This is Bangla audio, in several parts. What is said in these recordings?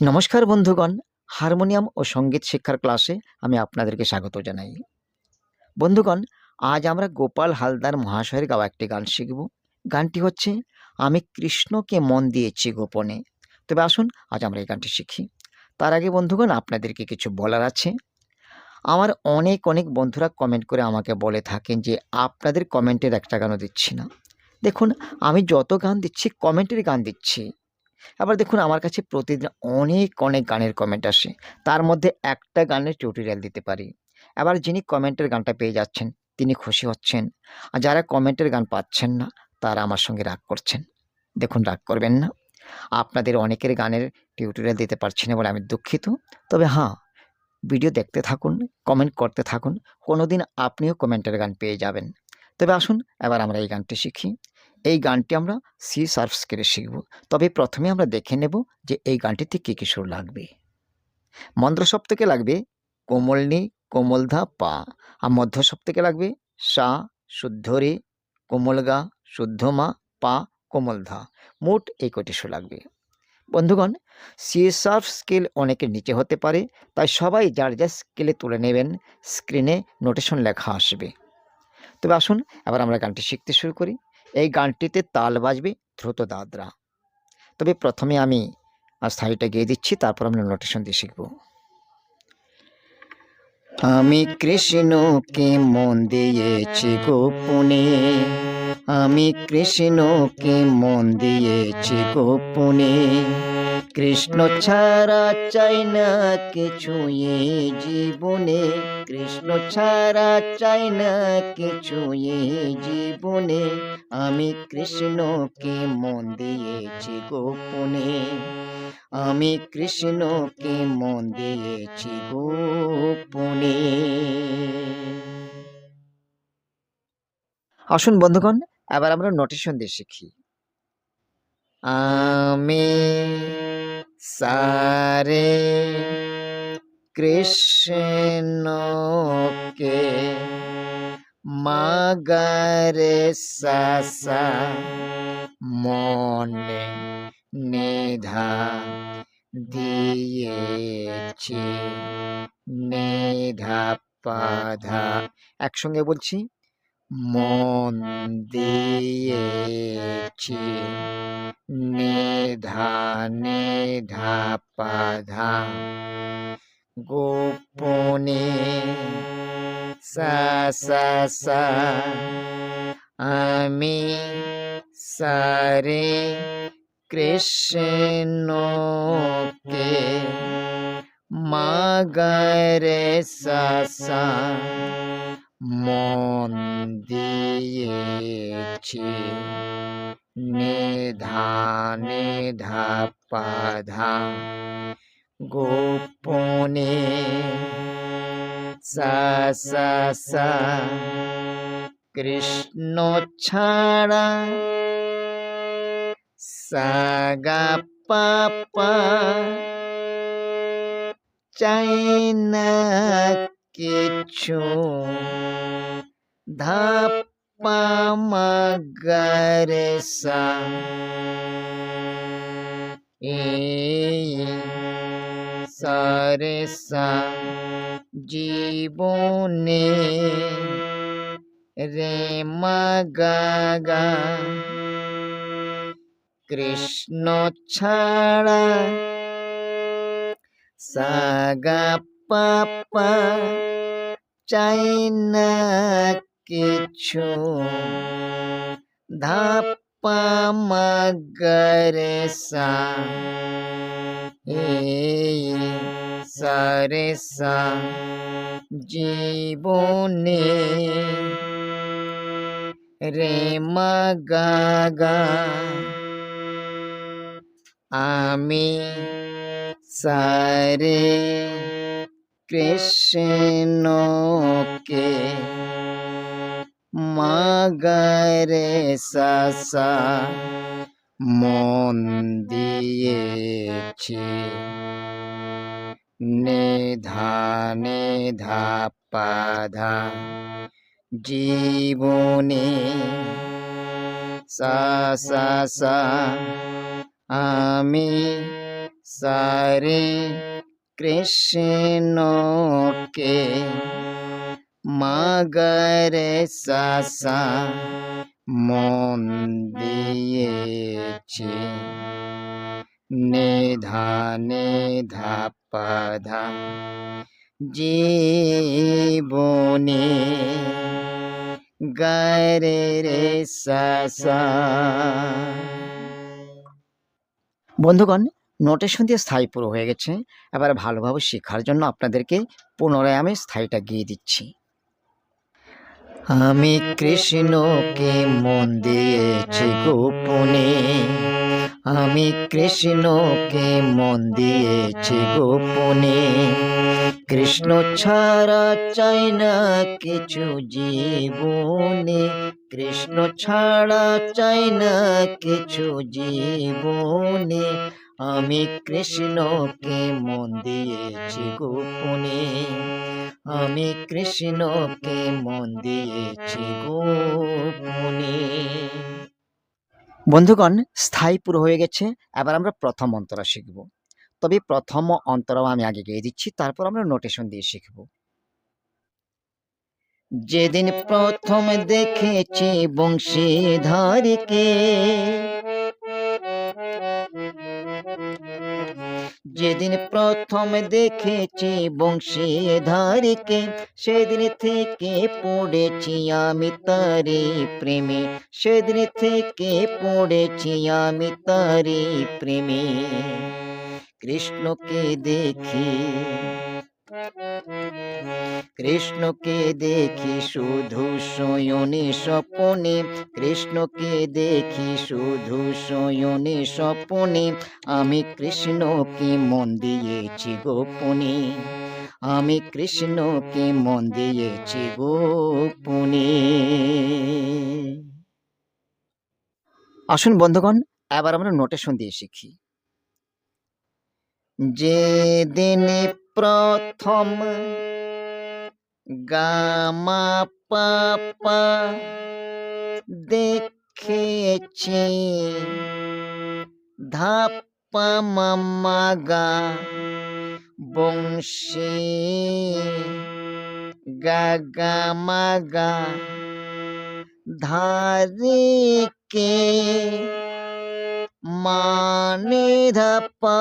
নমস্কার বন্ধুগণ, হারমোনিয়াম ও সংগীত শিক্ষার ক্লাসে আমি আপনাদেরকে স্বাগত জানাই। বন্ধুগণ, আজ আমরা গোপাল হালদার মহাশয়ের গাওয়া একটি গান শিখব। গানটি হচ্ছে, আমি কৃষ্ণকে মন দিয়েছি গোপনে। তবে আসুন, আজ আমরা এই গানটি শিখি। তার আগে বন্ধুগণ, আপনাদেরকে কিছু বলার আছে। আমার অনেক অনেক বন্ধুরা কমেন্ট করে আমাকে বলে থাকেন যে, আপনাদের কমেন্টের একটা গানও দিচ্ছি না। দেখুন, আমি যত গান দিচ্ছি কমেন্টের গান দিচ্ছি। আবার দেখুন আমার কাছে প্রতিদিন অনেক অনেক গানের কমেন্ট আসে। তার মধ্যে একটা গানের টিউটোরিয়াল দিতে পারি। আবার যিনি কমেন্টের গানটা পেয়ে যাচ্ছেন, তিনি খুশি হচ্ছেন। আর যারা কমেন্টের গান পাচ্ছেন না, তারা আমার সঙ্গে রাগ করছেন। দেখুন, রাগ করবেন না। আপনাদের অনেকের গানের টিউটোরিয়াল দিতে পারছি না বলে আমি দুঃখিত। তবে হ্যাঁ ভিডিও দেখতে থাকুন কমেন্ট করতে থাকুন। কোনো দিন আপনিও কমেন্টের গান পেয়ে যাবেন। তবে আসুন, এবার আমরা এই গানটি শিখি। এই গানটি আমরা সি সার্ফ স্কেলে শিখব। তবে প্রথমে আমরা দেখে নেব যে এই গানটিতে কী কী সুর লাগবে। মন্দ্র সপ্তকে লাগবে কোমলনি কোমলধা পা। আর মধ্য সপ্তকে লাগবে সা, শুদ্ধ রে কোমলগা শুদ্ধ মা, পা কোমলধা মোট এই কটি সুর লাগবে। বন্ধুগণ, সি সার্ফ স্কেল অনেকের নিচে হতে পারে, তাই সবাই যার যা স্কেলে তুলে নেবেন, স্ক্রিনে নোটেশন লেখা আসবে। তবে আসুন, এবার আমরা গানটি শিখতে শুরু করি। এই গানটিতে তাল বাজবে দ্রুত দাদরা। তবে প্রথমে আমি আর স্থায়ীটা গিয়ে দিচ্ছি, তারপর আমি নোটেশন দিয়ে শিখব। আমি কৃষ্ণকে মন দিয়েছি গোপনে, আমি কৃষ্ণকে মন দিয়েছি গোপনে। কৃষ্ণ ছাড়া চাই না কিছু এ জীবনে। কৃষ্ণ ছাড়া চাই না কিছু এ জীবনে। আমি কৃষ্ণকে মন দিয়েছি গোপনে। আমি কৃষ্ণকে মন দিয়েছি গোপনে। আসুন বন্ধুগণ, এবার আমরা নোটেশন দিয়ে শিখি। আমি সারে কৃষ্ণকে মাগারে সাসা মনে নিধা দিয়েছি নিধা পাধা একসঙ্গে বলছি মন দিয়েছি নিধা নিধা পাধা। গোপনে সা সা আমি সারে কৃষ্ণকে মাগারে সা। মন দিয়েছি। নিধা নিধা পাধা গোপনে সা কৃষ্ণ ছাড়া সাগা পাপা চাই না কিছু ধাপ্পা মাগারে সা সারে সা জীবনে রে মাগা কৃষ্ণ ছাড়া সাগা পাপা চাই না কিছু। ধাপ্পা মাগরে সা সারে সা জীবনে রে মাগা আমি সারে কৃষ্ণকে মাগারে সাসা মন দিয়েছি। নিধা নিধা পাধা জীবনে সা সা সা আমি সারে কৃষ্ণকে মাগরে সাসা মন দিয়েছি। নিধা নিধা পধা জীবনে গারে রে সাসা। বন্ধুগণ নোটেশন দিয়ে স্থায়ী পুরো হয়ে গেছে। এবার ভালোভাবে শেখার জন্য আপনাদেরকে পুনরায় আমি স্থায়ীটা গিয়ে দিচ্ছি। আমি কৃষ্ণকে মন দিয়েছি গোপনে। আমি কৃষ্ণকে মন দিয়েছি গোপনে। কৃষ্ণ ছাড়া চাই না কিছু জীবনে। কৃষ্ণ ছাড়া চাই না কিছু জীবনে। আমি কৃষ্ণকে মন দিয়েছি গোপনে। আমি কৃষ্ণকে মন দিয়েছি গোপনে। বন্ধুগণ, স্থায়ী পুরো হয়ে গেছে। এবার আমরা প্রথম অন্তরা শিখব। তবে প্রথম অন্তরাও আমি আগে গিয়ে দিচ্ছি, তারপর আমরা নোটেশন দিয়ে শিখব। যেদিন প্রথম দেখেছি বংশীধারীকে যেদিন প্রথম দেখেছি বংশীধারীকে, সেদিন থেকে পড়েছি আমি তারি প্রেমে। সেদিন থেকে পড়েছি আমি তারি প্রেমে। কৃষ্ণকে দেখি কৃষ্ণকে দেখি শুধু শয়নে স্বপনে, কৃষ্ণকে দেখি শুধু শয়নে স্বপনে, আমি কৃষ্ণকে মন দিয়েছি গোপনে, আমি কৃষ্ণকে মন দিয়েছি গোপনে। আসুন বন্ধুগণ, এবার আমরা নোটেশন দিয়ে শিখি। যে দিনে প্রথম গামা পাপা দেখেছি। ধাপ্পা মামা গা বংশী গা গা মাগা ধারিকে মানে ধাপা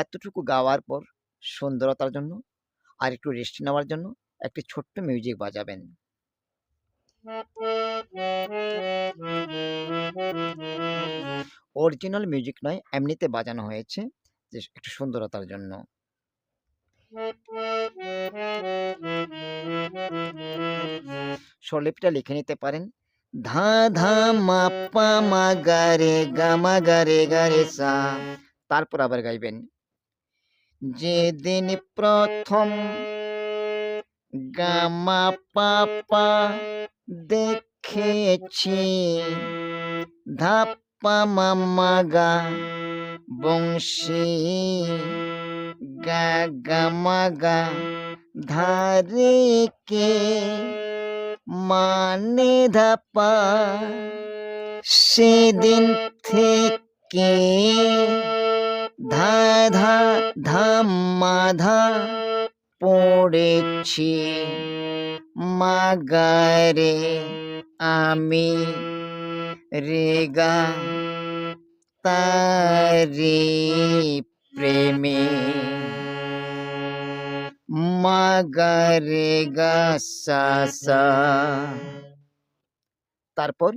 এতটুকু গাওয়ার পর সুন্দরতার জন্য আর একটু রেস্ট নেওয়ার জন্য একটি ছোট্ট মিউজিক বাজাবেন। অরিজিনাল মিউজিক নয়, এমনিতে বাজানো হয়েছে যে একটু সুন্দরতার জন্য। স্বরলিপিটা লিখে নিতে পারেন। ধা ধা মা পা মা গা রে গা মা গা রে গা রে সা। তারপর আবার গাইবেন। যেদিন প্রথম গামা পাপা দেখেছি, ধাপ্পা মামা গা বংশী গা গামা গা ধারে কে মানে ধাপা সেদিন থেকে ধা ধা ধাম মাধা পড়েছি। মাগারে আমি রেগা তারে প্রেমে। মাগারে গা সা। তারপর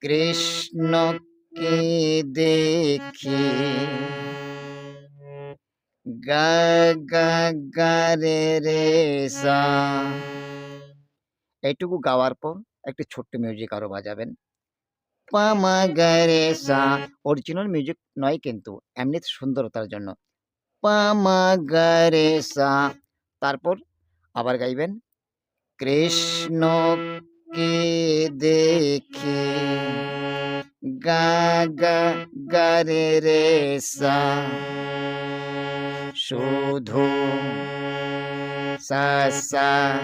কৃষ্ণ কে দেখি? গা গা গা, রে সা। এইটুকু গাওয়ার পর একটি ছোট্ট মিউজিক আরও বাজাবেন। পামা গা, রে, সা। অরিজিনাল মিউজিক নয় কিন্তু, এমনি সুন্দরতার জন্য। পামা গা, রে, সা। তারপর আবার গাইবেন, কৃষ্ণ কে দেখি? গা গা গা রে রে সা। শুধু সা সা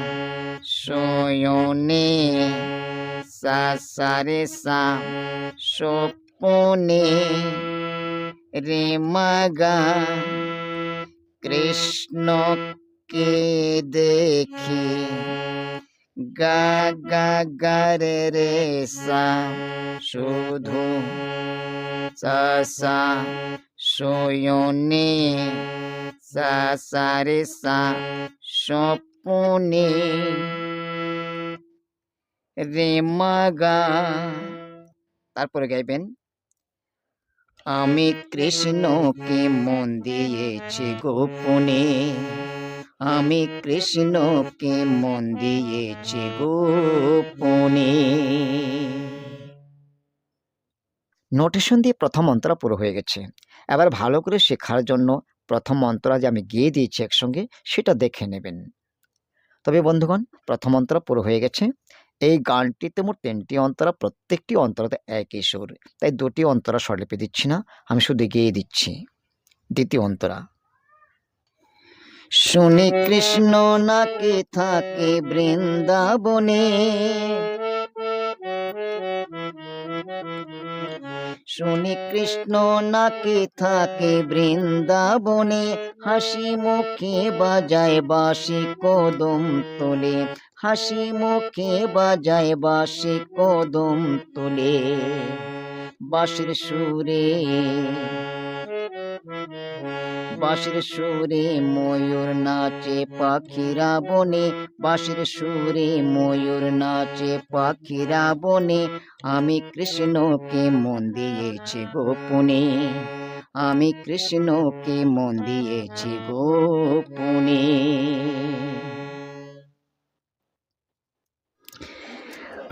শয়নে সা সা রে সা স্বপনে। রে দেখি গা গা গা রে সা শুধু সা সা শয়নে, সা সা রে সা স্বপনে রে মাগা তারপরে গাইবেন, আমি কৃষ্ণকে মন দিয়েছি গোপনে। আমি কৃষ্ণকে মন দিয়েছি গোপনে। নোটেশন দিয়ে প্রথম মন্ত্র পুরো হয়ে গেছে। এবার ভালো করে শেখার জন্য প্রথম মন্ত্র যে আমি গিয়ে দিয়েছি একসঙ্গে, সেটা দেখে নেবেন। তবে বন্ধুগণ, প্রথম অন্তরা পুরো হয়ে গেছে। এই গানটিতে মোট তিনটি অন্তরা, প্রত্যেকটি অন্তরাতে একই সুর। তাই দুটি অন্তরা স্বরলিপি দিচ্ছি না, আমি শুধু গিয়ে দিচ্ছি। দ্বিতীয় অন্তরা। শুনি কৃষ্ণ নাকে থাকে বৃন্দাবনে। শুনি কৃষ্ণ নাকে থাকে বৃন্দাবনে। হাসি মুখে বাজায় বাসি কদম তোলে। হাসি মুখে বাজায় বাসি কদম তোলে। বাঁশির সুরে বাঁশির সুরে ময়ূর নাচে পাখিরা বনে, বাঁশির সুরে ময়ূর নাচে পাখিরা বনে। আমি কৃষ্ণকে মন দিয়েছি গোপনে, আমি কৃষ্ণকে মন দিয়েছি গোপনে।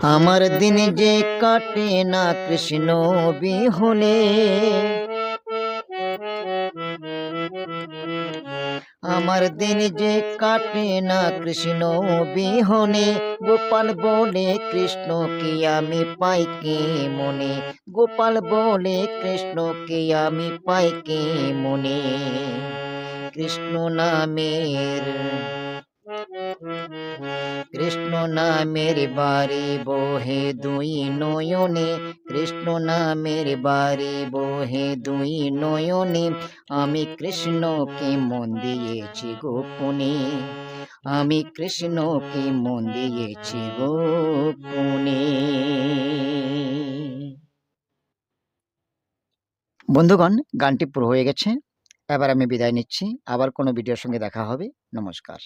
আমার দিন যে কাটে না কৃষ্ণ বিহনে আমার দিন যে কাটে না কৃষ্ণ বিহনে, গোপাল বলে কৃষ্ণ কি আমি পাই কে মনে? গোপাল বলে কৃষ্ণ কি আমি পাই কে মনে? কৃষ্ণ নামের কৃষ্ণ নামের বাড়ি বহে দুই নয়নে, কৃষ্ণ নামের বাড়ি বহে দুই নয়নে। আমি কৃষ্ণকে মন দিয়েছি গোপনে, আমি কৃষ্ণকে মন দিয়েছি গোপনে। বন্ধুগণ, গানটি পুরো হয়ে গেছে। এবার আমি বিদায় নিচ্ছি। আবার কোনো ভিডিওর সঙ্গে দেখা হবে। নমস্কার।